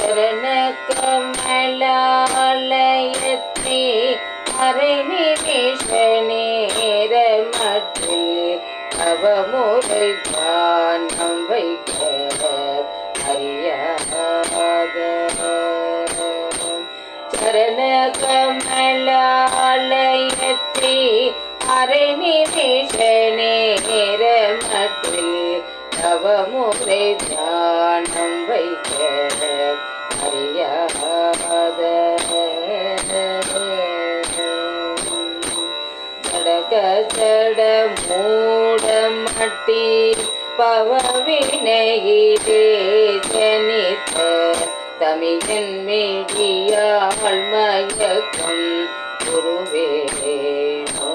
சரண கமலாலயத்தே அரை நிமிஷ நேரமற்றில் அவமுறை தியானம் வைக்க அறியாத ஜடக ஜட மூட மட்டி பவவினையிலே ஜனித்த தமிழன் மேடியாள் மயக்கம் குருவேணோ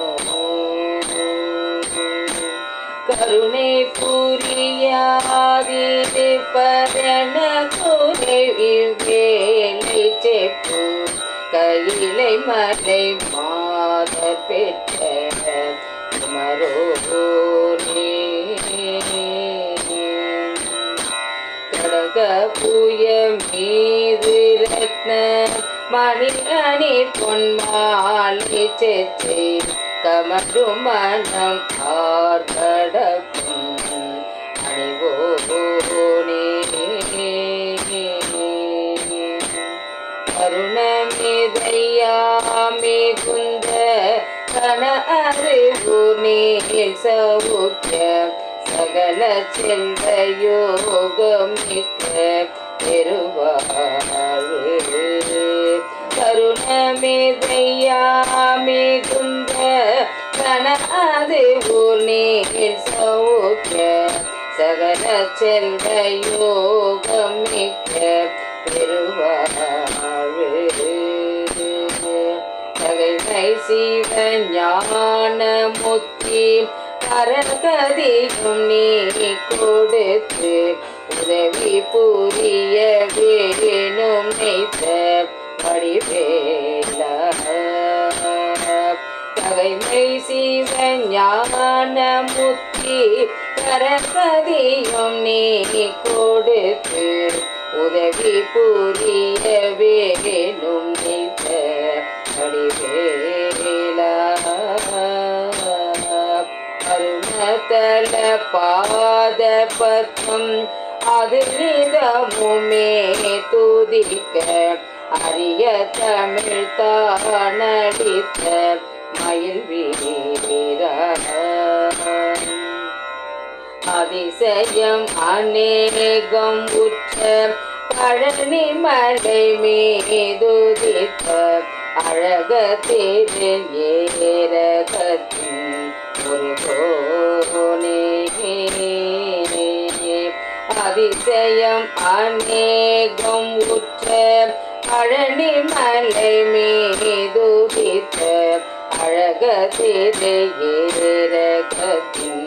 கருணை புரியாதிரு பரண குறைவி வேலை செப்பு கையிலை மலை மாதர் பெற்ற மரோனே கடக புய மீது ரத்ன மணிகணி பொன்மாலை செச்சை கமரும் மனம் ஆர்கடப்பும் அணிவோனே கருணமிதையாமே கண அறிவு நீல் சவுக்கிய சகல செல்வ யோகம் மிக்க பெருவாழ்வு. கருணமிதையாமே குந்த கண அறிவு நீல் சவுக்கிய சகல செல்வ யோகம் தகைமை சிவ நீ கொடுத்து உதவி புரிய வேணும் நெய்த வடிவேல தகைமை சிவ ஞான நீ கொடுத்து உதவி புரிய வேணும் நெய்த படிவேலா அருணதல பாத பத்மம் அது துதிக்க. அரிய தமிழ் தானடித்த மயில் வீரா அதிசயம் அநேகம் உற்ற பழனி மலை மீதுதித்த அழக ஏரகத்தின் ஒரு அதிசயம் அநேகம் உற்ற பழனி மலை மீதுதித்த அழக திரு ஏரகத்தின்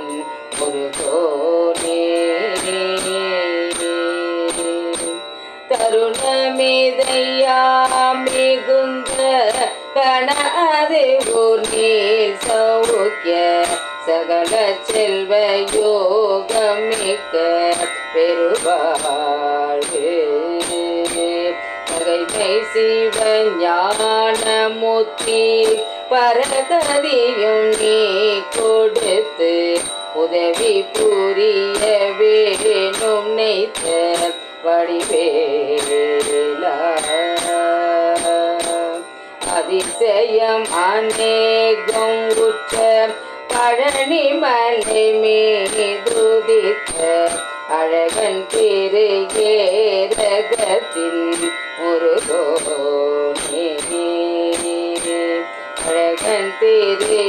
ஒரு கோனே மிகுந்த கணது நீ சௌக்கிய சகல செல்வ யோகமிக்க பெருவாழ்வு. பகைமை சிவ ஞான முத்தி பரகதியும் நீ கொடுத்து உதவி புரிய வேணும் நினைத்த வடிவேலா. அதிசயம் அநேகம் உற்ற பழனி மலை மீதுதித்த அழகன் திரு ஏரகத்தில் ஒரு அழகன் திரு